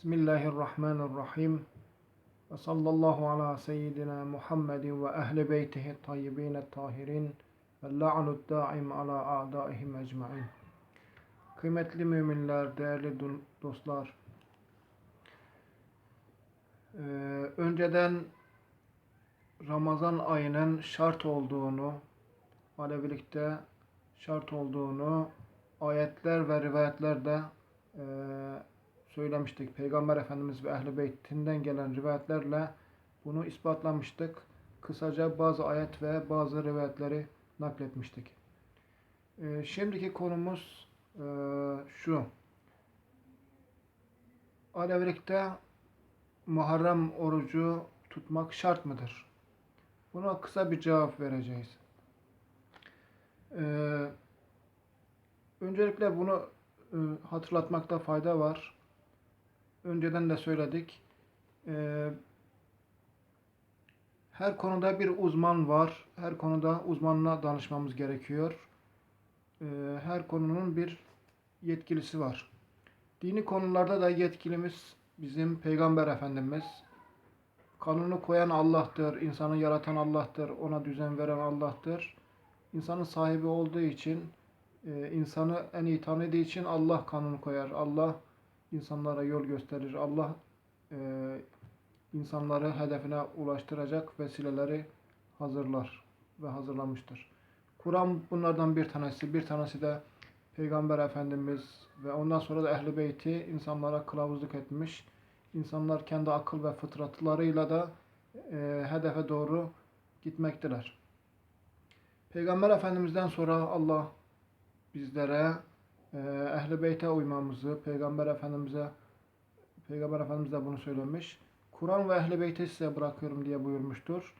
Bismillahirrahmanirrahim. Ve sallallahu ala seyyidina Muhammedin ve ehli beytihi tayyibin tahirin ve la'nud daim ala a'daihim ecmain. Kıymetli müminler, değerli do- dostlar. Ee, önceden Ramazan ayının şart olduğunu, Alevilikte şart olduğunu ayetler ve rivayetlerde e, söylemiştik. Peygamber Efendimiz ve Ehl-i Beytinden gelen rivayetlerle bunu ispatlamıştık. Kısaca bazı ayet ve bazı rivayetleri nakletmiştik. E, şimdiki konumuz e, şu. Alevilikte Muharrem orucu tutmak şart mıdır? Buna kısa bir cevap vereceğiz. Ee, öncelikle bunu e, hatırlatmakta fayda var. Önceden de söyledik. Ee, her konuda bir uzman var. Her konuda uzmanına danışmamız gerekiyor. Ee, her konunun bir yetkilisi var. Dini konularda da yetkilimiz bizim Peygamber Efendimiz. Kanunu koyan Allah'tır, insanı yaratan Allah'tır, ona düzen veren Allah'tır. İnsanın sahibi olduğu için, e, insanı en iyi tanıdığı için Allah kanunu koyar. Allah insanlara yol gösterir. Allah e, insanları hedefine ulaştıracak vesileleri hazırlar ve hazırlamıştır. Kur'an bunlardan bir tanesi. Bir tanesi de Peygamber Efendimiz ve ondan sonra da Ehl-i Beyti insanlara kılavuzluk etmiş. İnsanlar kendi akıl ve fıtratlarıyla da e, hedefe doğru gitmekteler. Peygamber Efendimiz'den sonra Allah bizlere Ehl-i Beyt'e uymamızı, Peygamber Efendimiz'e Peygamber Efendimiz de bunu söylemiş. Kur'an ve Ehl-i Beyt'i size bırakıyorum diye buyurmuştur.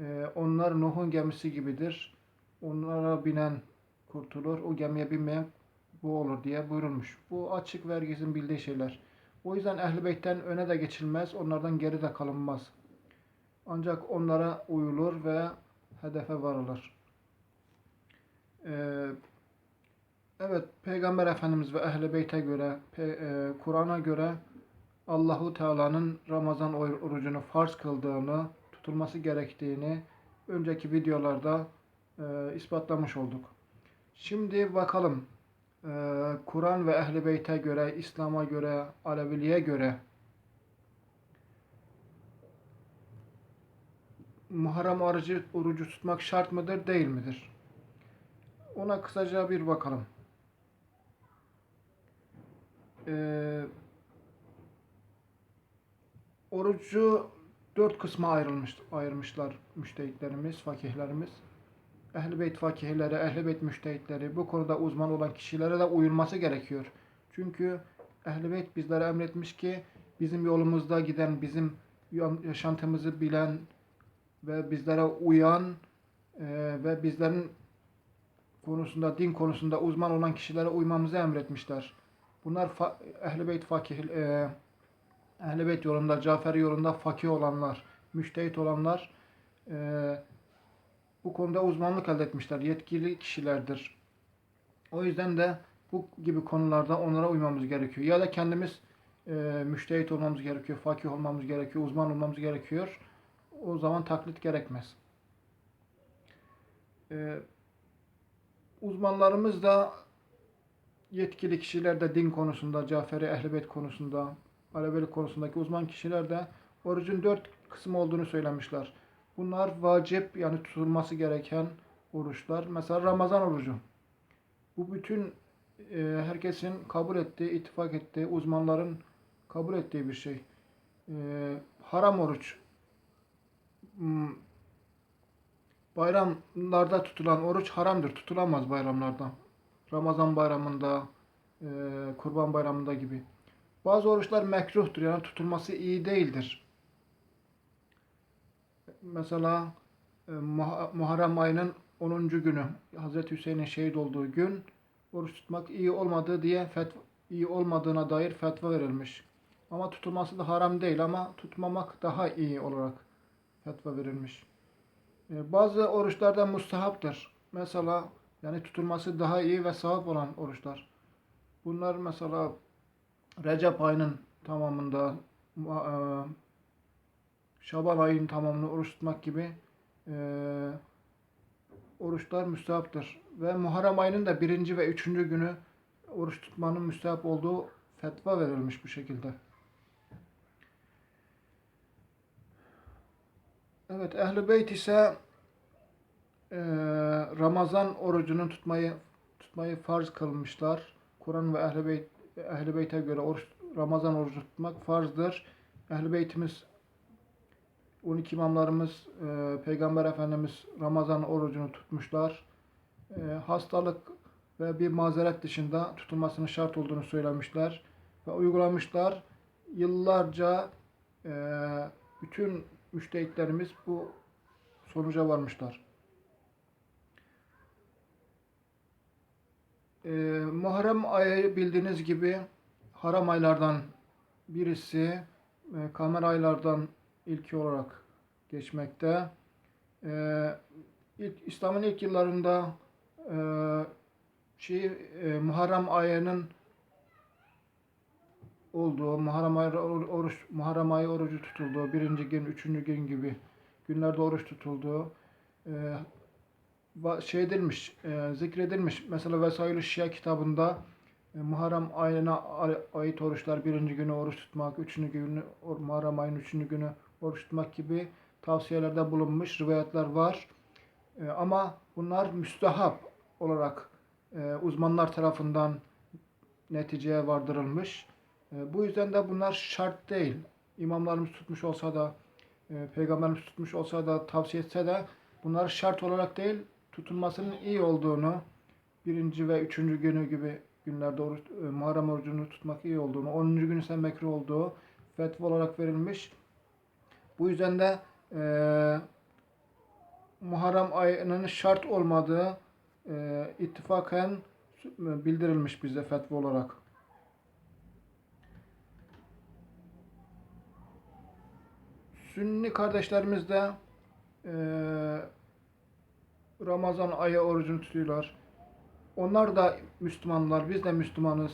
E, onlar Nuh'un gemisi gibidir. Onlara binen kurtulur, o gemiye binmeyen bu olur diye buyurulmuş. Bu açık ve bildiği şeyler. O yüzden Ehl-i Beyt'ten öne de geçilmez, onlardan geri de kalınmaz. Ancak onlara uyulur ve hedefe varılır. Ee, evet, Peygamber Efendimiz ve Ehl-i Beyt'e göre, e, Kur'an'a göre Allahu Teala'nın Ramazan orucunu farz kıldığını, tutulması gerektiğini önceki videolarda e, ispatlamış olduk. Şimdi bakalım e, Kur'an ve Ehl-i Beyt'e göre, İslam'a göre, Aleviliğe göre Muharrem orucu, orucu tutmak şart mıdır, değil midir? Ona kısaca bir bakalım. Ee, orucu dört kısma ayrılmış, ayırmışlar müştehitlerimiz, fakihlerimiz. Ehl-i Beyt fakihleri, Ehl-i Beyt müştehitleri, bu konuda uzman olan kişilere de uyulması gerekiyor. Çünkü Ehl-i Beyt bizlere emretmiş ki bizim yolumuzda giden, bizim yaşantımızı bilen ve bizlere uyan e, ve bizlerin konusunda, din konusunda uzman olan kişilere uymamızı emretmişler. Bunlar Ehl-i Beyt fakih, e, Ehl-i Beyt yolunda, Caferi yolunda fakih olanlar, müştehit olanlar e, bu konuda uzmanlık elde etmişler. Yetkili kişilerdir. O yüzden de bu gibi konularda onlara uymamız gerekiyor. Ya da kendimiz e, müştehit olmamız gerekiyor, fakih olmamız gerekiyor, uzman olmamız gerekiyor. O zaman taklit gerekmez. E, uzmanlarımız da yetkili kişiler de din konusunda, Caferi Ehlibeyt konusunda, Alevilik konusundaki uzman kişiler de orucun dört kısım olduğunu söylemişler. Bunlar vacip yani tutulması gereken oruçlar. Mesela Ramazan orucu. Bu bütün e, herkesin kabul ettiği, ittifak ettiği, uzmanların kabul ettiği bir şey. E, haram oruç. Hmm. Bayramlarda tutulan oruç haramdır. Tutulamaz bayramlarda. Ramazan bayramında, e, kurban bayramında gibi. Bazı oruçlar mekruhtur. Yani tutulması iyi değildir mesela e, Muharrem ayının 10. günü Hazreti Hüseyin'in şehit olduğu gün oruç tutmak iyi olmadığı diye fetva, iyi olmadığına dair fetva verilmiş. Ama tutulması da haram değil ama tutmamak daha iyi olarak fetva verilmiş. E, bazı oruçlarda mustahaptır. Mesela yani tutulması daha iyi ve sevap olan oruçlar. Bunlar mesela Recep ayının tamamında ma- e, Şaban ayının tamamını oruç tutmak gibi e, oruçlar müstehaptır. Ve Muharrem ayının da birinci ve üçüncü günü oruç tutmanın müstehap olduğu fetva verilmiş bu şekilde. Evet, Ehl-i Beyt ise e, Ramazan orucunu tutmayı tutmayı farz kılmışlar. Kur'an ve Ehl-i Beyt Ehl-i Beyt'e göre oruç Ramazan orucu tutmak farzdır. Ehl-i Beytimiz 12 imamlarımız, e, Peygamber Efendimiz Ramazan orucunu tutmuşlar. E, hastalık ve bir mazeret dışında tutulmasının şart olduğunu söylemişler ve uygulamışlar. Yıllarca e, bütün müştehitlerimiz bu sonuca varmışlar. E, Muharrem ayı bildiğiniz gibi haram aylardan birisi, e, kamer aylardan ilki olarak geçmekte. E, ilk, İslam'ın ilk yıllarında e, şey, e, Muharrem ayının olduğu, Muharrem ayı or- oruç, Muharrem ayı orucu tutulduğu, birinci gün, üçüncü gün gibi günlerde oruç tutulduğu e, şey edilmiş, e, zikredilmiş. Mesela Vesail-i Şia kitabında e, Muharrem ayına ay- ait oruçlar birinci günü oruç tutmak, üçüncü günü Muharrem ayının üçüncü günü oruç tutmak gibi tavsiyelerde bulunmuş rivayetler var. E, ama bunlar müstehap olarak e, uzmanlar tarafından neticeye vardırılmış. E, bu yüzden de bunlar şart değil. İmamlarımız tutmuş olsa da, e, peygamberimiz tutmuş olsa da, tavsiye etse de bunlar şart olarak değil, tutulmasının iyi olduğunu, birinci ve üçüncü günü gibi günlerde oruç, e, Muharrem orucunu tutmak iyi olduğunu, 10. günü ise mekruh olduğu fetva olarak verilmiş. Bu yüzden de e, Muharrem ayının şart olmadığı e, ittifaken bildirilmiş bize fetva olarak. Sünni kardeşlerimiz de e, Ramazan ayı orucunu tutuyorlar. Onlar da Müslümanlar, biz de Müslümanız.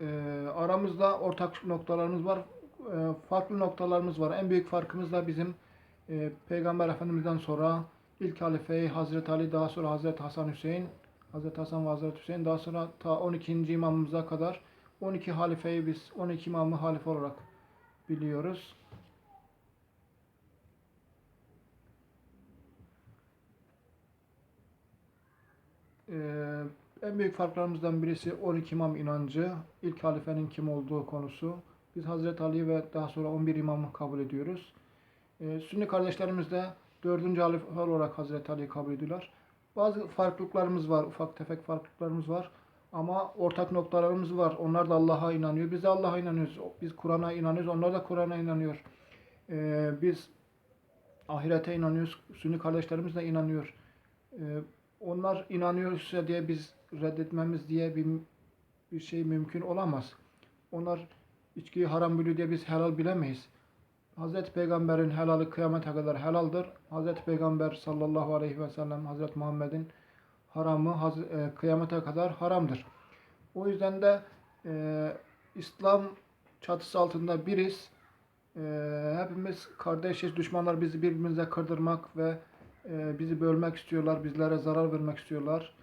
E, aramızda ortak noktalarımız var, e, farklı noktalarımız var. En büyük farkımız da bizim e, Peygamber Efendimiz'den sonra ilk halifeyi Hazreti Ali, daha sonra Hazreti Hasan Hüseyin, Hazreti Hasan ve Hazreti Hüseyin, daha sonra ta 12. imamımıza kadar 12 halifeyi biz 12 imamı halife olarak biliyoruz. Ee, en büyük farklarımızdan birisi 12 imam inancı, ilk halifenin kim olduğu konusu. Biz Hazreti Ali ve daha sonra 11 imamı kabul ediyoruz. Ee, Sünni kardeşlerimiz de 4. halife olarak Hazreti Ali'yi kabul ediyorlar. Bazı farklılıklarımız var, ufak tefek farklılıklarımız var. Ama ortak noktalarımız var. Onlar da Allah'a inanıyor. Biz de Allah'a inanıyoruz. Biz Kur'an'a inanıyoruz. Onlar da Kur'an'a inanıyor. Ee, biz ahirete inanıyoruz. Sünni kardeşlerimiz de inanıyor. Ee, onlar inanıyorsa diye biz reddetmemiz diye bir, bir şey mümkün olamaz. Onlar içkiyi haram biliyor diye biz helal bilemeyiz. Hazreti Peygamber'in helali kıyamete kadar helaldir. Hazreti Peygamber sallallahu aleyhi ve sellem Hazreti Muhammed'in haramı haz- e, kıyamete kadar haramdır. O yüzden de e, İslam çatısı altında biriz. E, hepimiz kardeşiz. Düşmanlar bizi birbirimize kırdırmak ve e, bizi bölmek istiyorlar. Bizlere zarar vermek istiyorlar.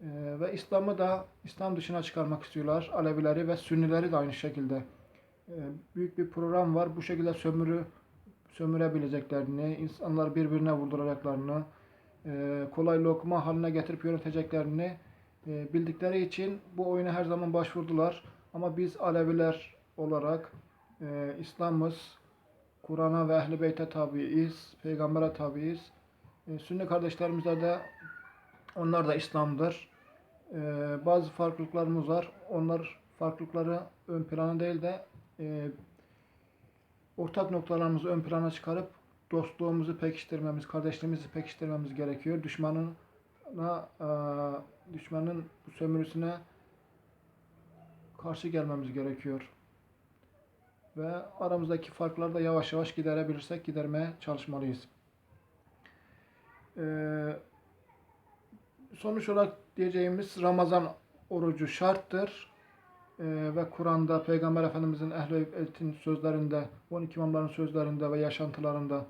E, ve İslam'ı da İslam dışına çıkarmak istiyorlar. Alevileri ve Sünnileri de aynı şekilde. E, büyük bir program var. Bu şekilde sömürü sömürebileceklerini, insanlar birbirine vurduracaklarını, e, kolay lokma haline getirip yöneteceklerini e, bildikleri için bu oyuna her zaman başvurdular. Ama biz Aleviler olarak e, İslam'ız, Kur'an'a ve Ehl-i Beyt'e tabiiz, Peygamber'e tabiiz. E, Sünni kardeşlerimize de onlar da İslam'dır. E, bazı farklılıklarımız var. Onlar farklılıkları ön plana değil de e, ortak noktalarımızı ön plana çıkarıp dostluğumuzu pekiştirmemiz, kardeşliğimizi pekiştirmemiz gerekiyor. Düşmanına, e, düşmanın sömürüsüne karşı gelmemiz gerekiyor. Ve aramızdaki farkları da yavaş yavaş giderebilirsek gidermeye çalışmalıyız. Ee, sonuç olarak diyeceğimiz Ramazan orucu şarttır. ve Kur'an'da Peygamber Efendimizin Ehl-i Beyt'in sözlerinde, 12 imamların sözlerinde ve yaşantılarında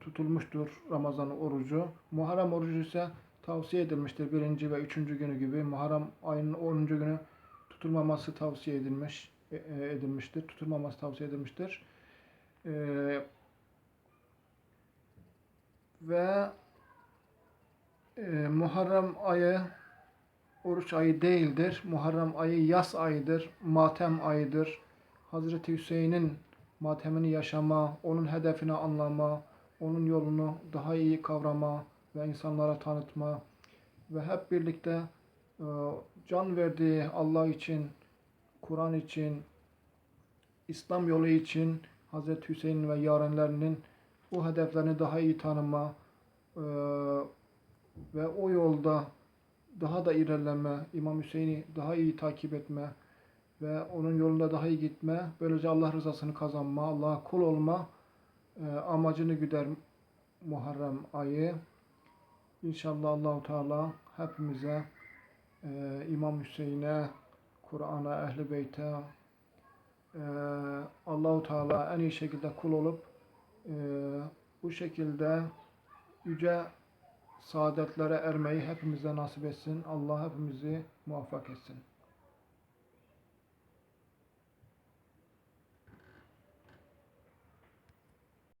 tutulmuştur Ramazan orucu. Muharrem orucu ise tavsiye edilmiştir. Birinci ve üçüncü günü gibi. Muharrem ayının 10. günü tutulmaması tavsiye edilmiş e, e, edilmiştir. Tutulmaması tavsiye edilmiştir. Ee, ve e, Muharrem ayı oruç ayı değildir. Muharrem ayı yas ayıdır, matem ayıdır. Hazreti Hüseyin'in matemini yaşama, onun hedefini anlama, onun yolunu daha iyi kavrama ve insanlara tanıtma ve hep birlikte e, can verdiği Allah için, Kur'an için, İslam yolu için Hazreti Hüseyin ve yarenlerinin o hedeflerini daha iyi tanıma e, ve o yolda daha da ilerleme, İmam Hüseyin'i daha iyi takip etme ve onun yolunda daha iyi gitme, böylece Allah rızasını kazanma, Allah'a kul olma e, amacını güder Muharrem ayı. İnşallah Allahu Teala hepimize e, İmam Hüseyin'e, Kur'an'a, Ehl-i Beyt'e e, Allahu Teala en iyi şekilde kul olup e, bu şekilde yüce saadetlere ermeyi hepimize nasip etsin. Allah hepimizi muvaffak etsin.